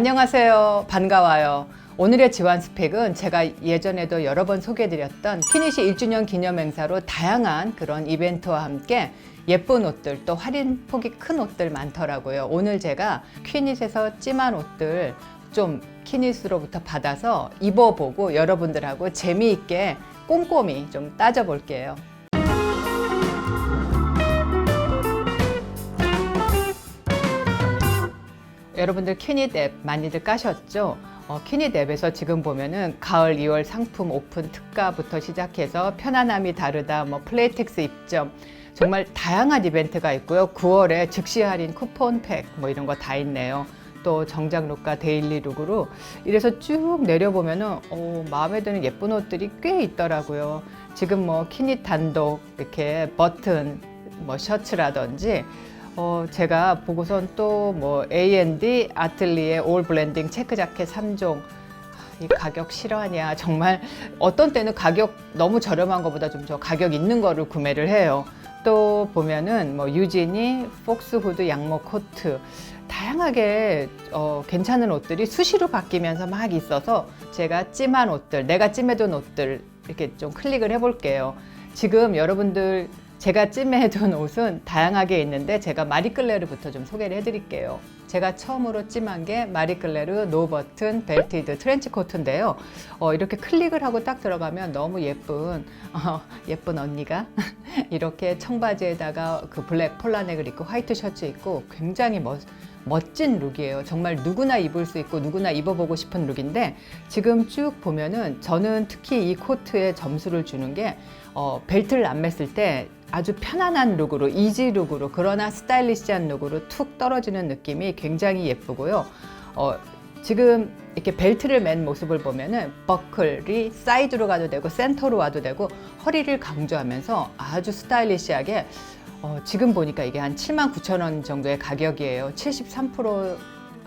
안녕하세요. 반가워요. 오늘의 지원 스펙은 제가 예전에도 여러 번 소개해드렸던 키니시 1주년 기념 행사로 다양한 그런 이벤트와 함께 예쁜 옷들 또 할인 폭이 큰 옷들 많더라고요. 오늘 제가 퀴닛에서 찜한 옷들 좀 키닛으로부터 받아서 입어보고 여러분들하고 재미있게 꼼꼼히 좀 따져볼게요. 여러분들 퀴닛 앱 많이들 까셨죠? 어, 퀴닛 앱에서 지금 보면은 가을 2월 상품 오픈 특가부터 시작해서 편안함이 다르다, 뭐 플레이텍스 입점, 정말 다양한 이벤트가 있고요. 9월에 즉시 할인 쿠폰팩 뭐 이런 거 다 있네요. 또 정장 룩과 데일리 룩으로 이래서 쭉 내려보면은 어, 마음에 드는 예쁜 옷들이 꽤 있더라고요. 지금 뭐 키닛 단독 이렇게 버튼 뭐 셔츠라든지 어, 제가 보고선 또 뭐 A&D 아틀리에 올 블렌딩 체크 자켓 3종 이 가격 실화냐 정말 어떤 때는 가격 너무 저렴한 것보다 좀 저 가격 있는 거를 구매를 해요. 또 보면은 뭐 유진이 폭스 후드 양모 코트 다양하게 어, 괜찮은 옷들이 수시로 바뀌면서 막 있어서 제가 찜한 옷들 내가 찜해둔 옷들 이렇게 좀 클릭을 해볼게요. 지금 여러분들 제가 찜해둔 옷은 다양하게 있는데 제가 마리끌레르부터 좀 소개를 해드릴게요. 제가 처음으로 찜한 게 마리끌레르 노버튼 벨티드 트렌치 코트인데요. 어, 이렇게 클릭을 하고 딱 들어가면 너무 예쁜 어, 예쁜 언니가 이렇게 청바지에다가 그 블랙 폴라넥을 입고 화이트 셔츠 입고 굉장히 멋 멋진 룩이에요. 정말 누구나 입을 수 있고 누구나 입어보고 싶은 룩인데 지금 쭉 보면은 저는 특히 이 코트에 점수를 주는 게 어, 벨트를 안 맸을 때 아주 편안한 룩으로 이지 룩으로 그러나 스타일리시한 룩으로 툭 떨어지는 느낌이 굉장히 예쁘고요. 어, 지금 이렇게 벨트를 맨 모습을 보면은 버클이 사이드로 가도 되고 센터로 와도 되고 허리를 강조하면서 아주 스타일리시하게 어, 지금 보니까 이게 한 7만 9천 원 정도의 가격이에요. 73%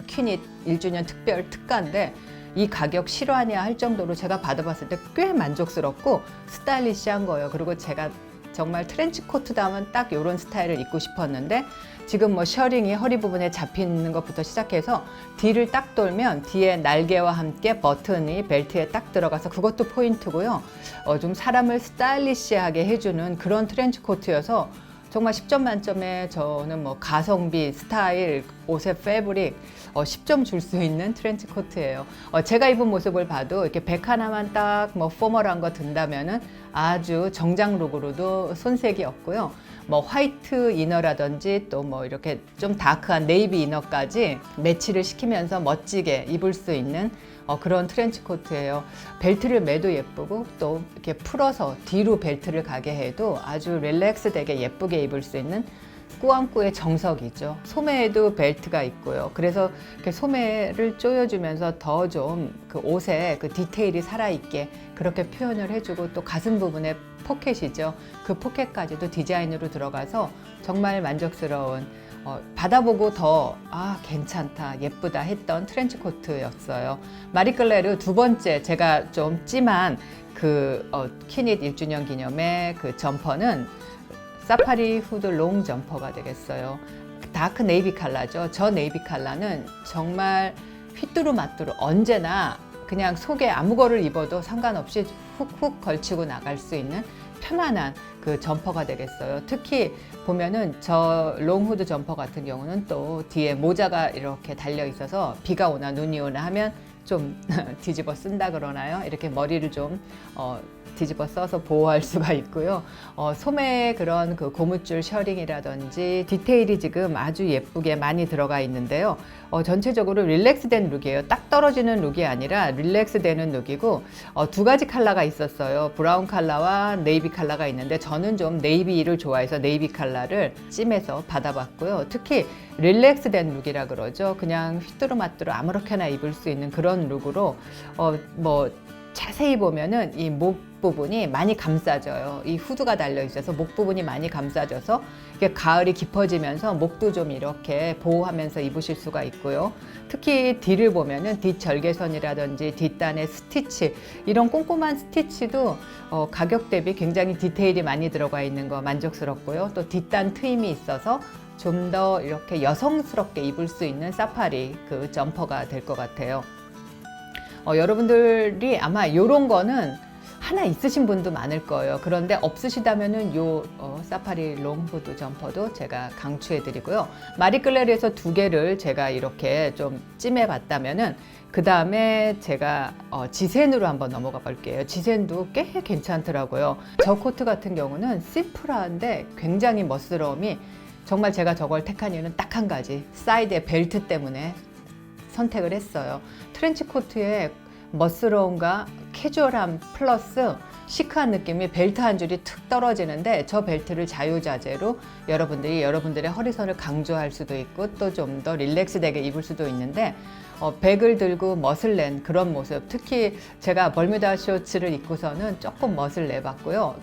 퀴닛 1주년 특별 특가인데 이 가격 실화냐 할 정도로 제가 받아봤을 때 꽤 만족스럽고 스타일리시한 거예요. 그리고 제가 정말 트렌치 코트다면 딱 이런 스타일을 입고 싶었는데 지금 뭐 셔링이 허리 부분에 잡히는 것부터 시작해서 뒤를 딱 돌면 뒤에 날개와 함께 버튼이 벨트에 딱 들어가서 그것도 포인트고요. 어, 좀 사람을 스타일리시하게 해주는 그런 트렌치 코트여서 정말 10점 만점에 저는 뭐 가성비, 스타일, 옷의 패브릭 어, 10점 줄 수 있는 트렌치 코트예요. 어, 제가 입은 모습을 봐도 이렇게 백 하나만 딱 뭐 포멀한 거 든다면은 아주 정장 룩으로도 손색이 없고요. 뭐 화이트 이너라든지 또 뭐 이렇게 좀 다크한 네이비 이너까지 매치를 시키면서 멋지게 입을 수 있는 어, 그런 트렌치 코트예요. 벨트를 매도 예쁘고 또 이렇게 풀어서 뒤로 벨트를 가게 해도 아주 릴렉스 되게 예쁘게 입을 수 있는 꾸안꾸의 정석이죠. 소매에도 벨트가 있고요. 그래서 이렇게 소매를 조여주면서 더 좀 그 옷에 그 디테일이 살아있게 그렇게 표현을 해주고 또 가슴 부분에 포켓이죠. 그 포켓까지도 디자인으로 들어가서 정말 만족스러운 어, 받아보고 더, 아, 괜찮다, 예쁘다 했던 트렌치 코트였어요. 마리끌레르 두 번째 제가 좀 찜한 그 어, 키닛 1주년 기념의 그 점퍼는 사파리 후드 롱 점퍼가 되겠어요. 다크 네이비 칼라죠. 저 네이비 칼라는 정말 휘뚜루마뚜루 언제나 그냥 속에 아무 거를 입어도 상관없이 훅훅 걸치고 나갈 수 있는 편안한 그 점퍼가 되겠어요. 특히 보면은 저 롱후드 점퍼 같은 경우는 또 뒤에 모자가 이렇게 달려 있어서 비가 오나 눈이 오나 하면 좀 뒤집어 쓴다 그러나요? 이렇게 머리를 좀 어, 뒤집어 써서 보호할 수가 있고요. 어, 소매에 그런 그 고무줄 셔링이라든지 디테일이 지금 아주 예쁘게 많이 들어가 있는데요. 어, 전체적으로 릴렉스된 룩이에요. 딱 떨어지는 룩이 아니라 릴렉스되는 룩이고 어, 두 가지 컬러가 있었어요. 브라운 컬러와 네이비 컬러가 있는데 저는 좀 네이비를 좋아해서 네이비 컬러를 찜해서 받아봤고요. 특히 릴렉스된 룩이라 그러죠. 그냥 휘뚜루마뚜루 아무렇게나 입을 수 있는 그런 룩으로 어, 뭐 자세히 보면은 이목 부분이 많이 감싸져요. 이 후드가 달려 있어서 목 부분이 많이 감싸져서 이게 가을이 깊어지면서 목도 좀 이렇게 보호하면서 입으실 수가 있고요. 특히 뒤를 보면은 뒷 절개선이라든지 뒷단의 스티치 이런 꼼꼼한 스티치도 어, 가격 대비 굉장히 디테일이 많이 들어가 있는 거 만족스럽고요. 또 뒷단 트임이 있어서 좀 더 이렇게 여성스럽게 입을 수 있는 사파리 그 점퍼가 될 것 같아요. 어, 여러분들이 아마 이런 거는 하나 있으신 분도 많을 거예요. 그런데 없으시다면은 요 어, 사파리 롱후드 점퍼도 제가 강추해 드리고요. 마리클레르에서 두 개를 제가 이렇게 좀 찜해 봤다면은 그 다음에 제가 어, 지센으로 한번 넘어가 볼게요. 지센도 꽤 괜찮더라고요. 저 코트 같은 경우는 심플한데 굉장히 멋스러움이 정말 제가 저걸 택한 이유는 딱 한 가지 사이드의 벨트 때문에 선택을 했어요. 트렌치 코트에 멋스러움과 캐주얼함 플러스 시크한 느낌이 벨트 한 줄이 툭 떨어지는데 저 벨트를 자유자재로 여러분들이 여러분들의 허리선을 강조할 수도 있고 또 좀 더 릴렉스되게 입을 수도 있는데 어, 백을 들고 멋을 낸 그런 모습 특히 제가 벌뮤다 쇼츠를 입고서는 조금 멋을 내봤고요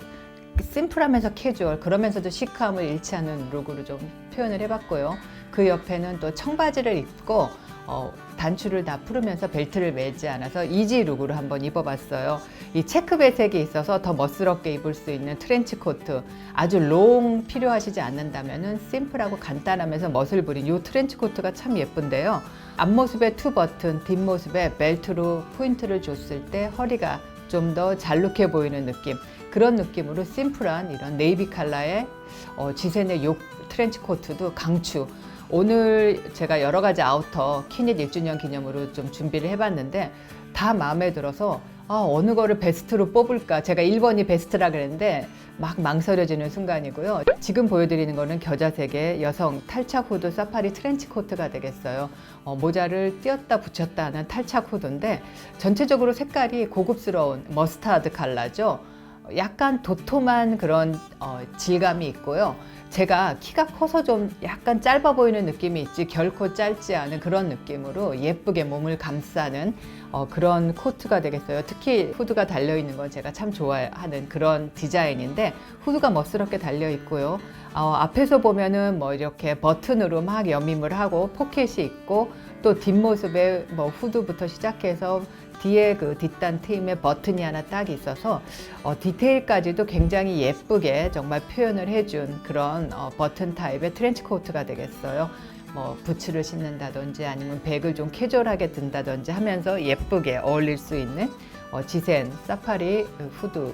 심플하면서 캐주얼 그러면서도 시크함을 잃지 않는 룩으로 좀 표현을 해봤고요 그 옆에는 또 청바지를 입고 어, 단추를 다 풀으면서 벨트를 매지 않아서 이지 룩으로 한번 입어봤어요. 이 체크 배색이 있어서 더 멋스럽게 입을 수 있는 트렌치 코트 아주 롱 필요하시지 않는다면은 심플하고 간단하면서 멋을 부린 이 트렌치 코트가 참 예쁜데요. 앞모습에 투 버튼, 뒷모습에 벨트로 포인트를 줬을 때 허리가 좀 더 잘룩해 보이는 느낌 그런 느낌으로 심플한 이런 네이비 컬러의 어, 지센의 요 트렌치 코트도 강추. 오늘 제가 여러 가지 아우터 키닛 1주년 기념으로 좀 준비를 해봤는데 다 마음에 들어서 아, 어느 거를 베스트로 뽑을까? 제가 1번이 베스트라 그랬는데 막 망설여지는 순간이고요. 지금 보여드리는 거는 겨자색의 여성 탈착 후드 사파리 트렌치 코트가 되겠어요. 어, 모자를 띄었다 붙였다 하는 탈착 후드인데 전체적으로 색깔이 고급스러운 머스타드 컬러죠 약간 도톰한 그런 어, 질감이 있고요. 제가 키가 커서 좀 약간 짧아 보이는 느낌이 있지 결코 짧지 않은 그런 느낌으로 예쁘게 몸을 감싸는 어, 그런 코트가 되겠어요. 특히 후드가 달려 있는 건 제가 참 좋아하는 그런 디자인인데 후드가 멋스럽게 달려 있고요. 어, 앞에서 보면은 뭐 이렇게 버튼으로 막 여밈을 하고 포켓이 있고 또 뒷모습에 뭐 후드부터 시작해서 뒤에 그 뒷단 트임에 버튼이 하나 딱 있어서 어, 디테일까지도 굉장히 예쁘게 정말 표현을 해준 그런 어, 버튼 타입의 트렌치 코트가 되겠어요. 뭐 부츠를 신는다든지 아니면 백을 좀 캐주얼하게 든다든지 하면서 예쁘게 어울릴 수 있는 어, 지센 사파리 후드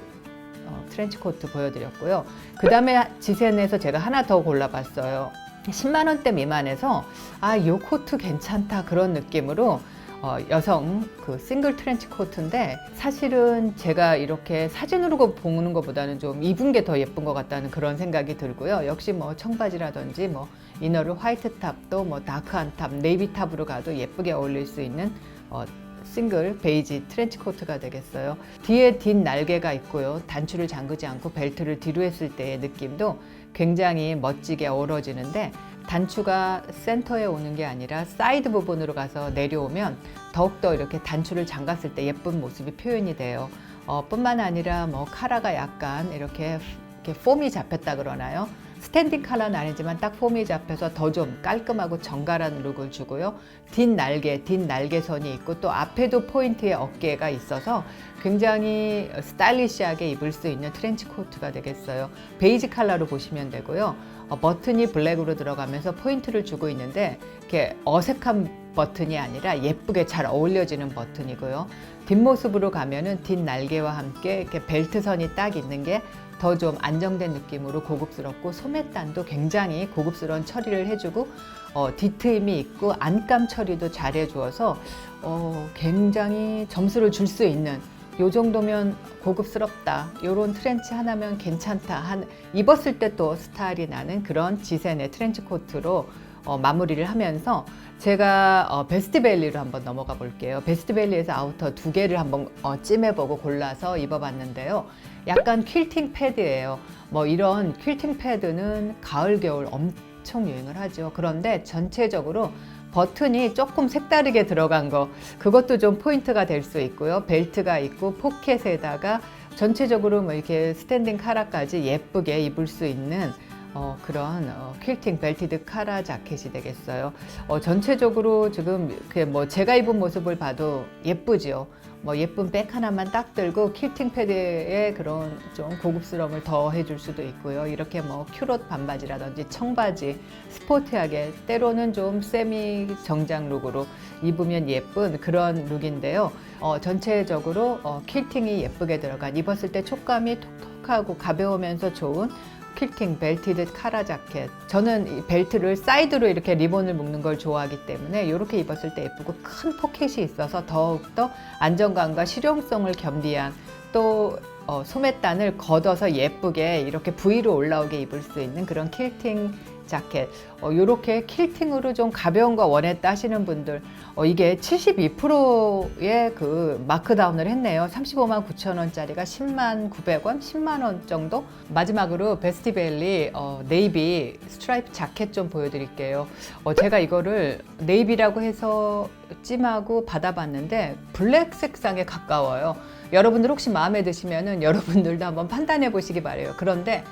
어, 트렌치 코트 보여드렸고요. 그 다음에 지센에서 제가 하나 더 골라봤어요. 10만 원대 미만에서 아, 요 코트 괜찮다 그런 느낌으로 어, 여성 그 싱글 트렌치 코트인데 사실은 제가 이렇게 사진으로 보는 것보다는 좀 입은 게 더 예쁜 것 같다는 그런 생각이 들고요. 역시 뭐 청바지라든지 뭐 이너를 화이트 탑도 뭐 다크한 탑, 네이비 탑으로 가도 예쁘게 어울릴 수 있는 어, 싱글 베이지 트렌치 코트가 되겠어요. 뒤에 뒷 날개가 있고요. 단추를 잠그지 않고 벨트를 뒤로 했을 때의 느낌도 굉장히 멋지게 어우러지는데 단추가 센터에 오는 게 아니라 사이드 부분으로 가서 내려오면 더욱더 이렇게 단추를 잠갔을 때 예쁜 모습이 표현이 돼요. 어, 뿐만 아니라 뭐 카라가 약간 이렇게, 이렇게 폼이 잡혔다 그러나요? 스탠딩 카라는 아니지만 딱 폼이 잡혀서 더 좀 깔끔하고 정갈한 룩을 주고요. 뒷 날개, 뒷 날개선이 있고 또 앞에도 포인트의 어깨가 있어서 굉장히 스타일리시하게 입을 수 있는 트렌치 코트가 되겠어요. 베이지 컬러로 보시면 되고요. 어, 버튼이 블랙으로 들어가면서 포인트를 주고 있는데 이렇게 어색한 버튼이 아니라 예쁘게 잘 어울려지는 버튼이고요. 뒷모습으로 가면은 뒷 날개와 함께 이렇게 벨트선이 딱 있는 게 더 좀 안정된 느낌으로 고급스럽고 소매단도 굉장히 고급스러운 처리를 해주고 어, 뒤트임이 있고 안감 처리도 잘 해주어서 어, 굉장히 점수를 줄 수 있는 요 정도면 고급스럽다. 요런 트렌치 하나면 괜찮다. 한 입었을 때 또 스타일이 나는 그런 지센의 트렌치 코트로 어, 마무리를 하면서 제가 어, 베스트밸리로 한번 넘어가 볼게요. 베스트밸리에서 아우터 두 개를 한번 어, 찜해보고 골라서 입어봤는데요. 약간 퀼팅 패드예요. 뭐 이런 퀼팅 패드는 가을 겨울 엄청 유행을 하죠. 그런데 전체적으로 버튼이 조금 색다르게 들어간 거 그것도 좀 포인트가 될 수 있고요. 벨트가 있고 포켓에다가 전체적으로 뭐 이렇게 스탠딩 카라까지 예쁘게 입을 수 있는 어, 그런 어, 퀼팅 벨티드 카라 자켓이 되겠어요. 어, 전체적으로 지금 그뭐 제가 입은 모습을 봐도 예쁘지요. 뭐 예쁜 백 하나만 딱 들고 킬팅 패드에 그런 좀 고급스러움을 더해 줄 수도 있고요. 이렇게 뭐 큐롯 반바지라든지 청바지 스포티하게 때로는 좀 세미 정장 룩으로 입으면 예쁜 그런 룩인데요. 어, 전체적으로 어, 킬팅이 예쁘게 들어간 입었을 때 촉감이 톡톡하고 가벼우면서 좋은 킬팅 벨티드 카라 자켓. 저는 이 벨트를 사이드로 이렇게 리본을 묶는 걸 좋아하기 때문에 이렇게 입었을 때 예쁘고 큰 포켓이 있어서 더욱더 안정감과 실용성을 겸비한 또 어, 소매단을 걷어서 예쁘게 이렇게 V로 올라오게 입을 수 있는 그런 킬팅 자켓. 어, 이렇게 킬팅으로 좀 가벼운 거 원했다 하시는 분들, 어, 이게 72%의 그 마크다운을 했네요. 35만 9천 원짜리가 10만 900원, 10만 원 정도. 마지막으로 베스티벨리 어, 네이비 스트라이프 자켓 좀 보여드릴게요. 어, 제가 이거를 네이비라고 해서 찜하고 받아봤는데 블랙 색상에 가까워요. 여러분들 혹시 마음에 드시면은 여러분들도 한번 판단해 보시기 바래요. 그런데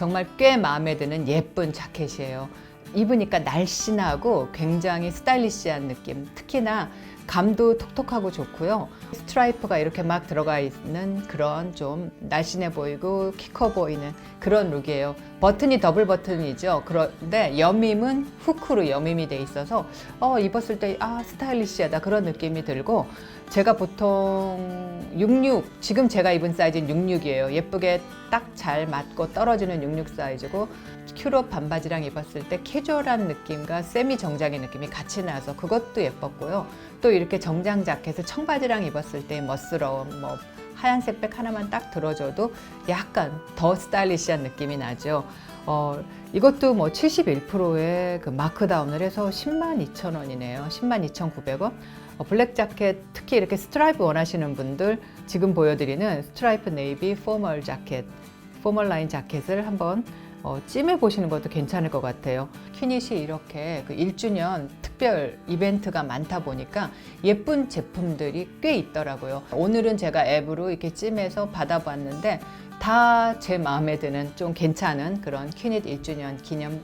정말 꽤 마음에 드는 예쁜 자켓이에요. 입으니까 날씬하고 굉장히 스타일리시한 느낌. 특히나 감도 톡톡하고 좋고요. 스트라이프가 이렇게 막 들어가 있는 그런 좀 날씬해 보이고 키 커 보이는 그런 룩이에요. 버튼이 더블 버튼이죠. 그런데 여밈은 후크로 여밈이 돼 있어서 어, 입었을 때 아 스타일리시하다 그런 느낌이 들고 제가 보통 66 지금 제가 입은 사이즈는 66이에요. 예쁘게 딱 잘 맞고 떨어지는 66 사이즈고 큐럽 반바지랑 입었을 때 캐주얼한 느낌과 세미 정장의 느낌이 같이 나서 그것도 예뻤고요. 또 이렇게 정장 자켓을 청바지랑 입었을 때 멋스러운 뭐 하얀색 백 하나만 딱 들어줘도 약간 더 스타일리시한 느낌이 나죠. 어, 이것도 뭐 71%의 그 마크다운을 해서 10만 2천 원이네요. 10만 2,900원. 어, 블랙 자켓 특히 이렇게 스트라이프 원하시는 분들 지금 보여드리는 스트라이프 네이비 포멀 자켓, 포멀 라인 자켓을 한번 어, 찜해 보시는 것도 괜찮을 것 같아요. 퀴닛이 이렇게 그 1주년 특별 이벤트가 많다 보니까 예쁜 제품들이 꽤 있더라고요. 오늘은 제가 앱으로 이렇게 찜해서 받아봤는데 다 제 마음에 드는 좀 괜찮은 그런 퀴닛 1주년 기념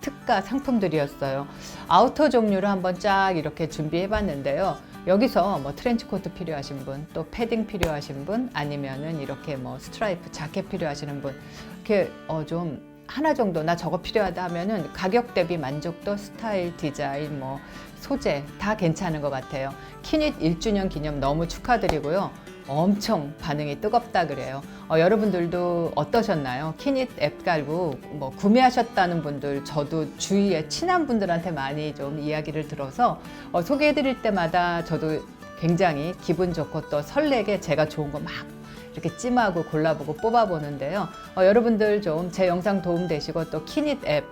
특가 상품들이었어요. 아우터 종류를 한번 쫙 이렇게 준비해 봤는데요. 여기서 뭐 트렌치 코트 필요하신 분, 또 패딩 필요하신 분, 아니면은 이렇게 뭐 스트라이프 자켓 필요하시는 분, 이렇게 어 좀 하나 정도 나 저거 필요하다 하면은 가격 대비 만족도, 스타일, 디자인, 뭐 소재 다 괜찮은 것 같아요. 키닛 1주년 기념 너무 축하드리고요. 엄청 반응이 뜨겁다 그래요. 어, 여러분들도 어떠셨나요? 키닛 앱 깔고 뭐 구매하셨다는 분들 저도 주위에 친한 분들한테 많이 좀 이야기를 들어서 어, 소개해드릴 때마다 저도 굉장히 기분 좋고 또 설레게 제가 좋은 거 막 이렇게 찜하고 골라보고 뽑아보는데요. 어, 여러분들 좀 제 영상 도움 되시고 또 키닛 앱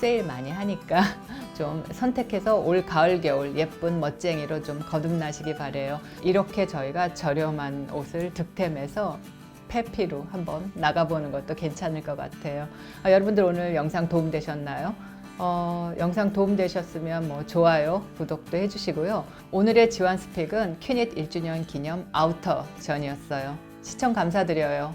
세일 많이 하니까 좀 선택해서 올 가을 겨울 예쁜 멋쟁이로 좀 거듭나시기 바래요. 이렇게 저희가 저렴한 옷을 득템해서 페피로 한번 나가보는 것도 괜찮을 것 같아요. 아, 여러분들 오늘 영상 도움 되셨나요? 어, 영상 도움 되셨으면 뭐 좋아요, 구독도 해주시고요. 오늘의 지원 스픽은 퀴닛 1주년 기념 아우터 전이었어요. 시청 감사드려요.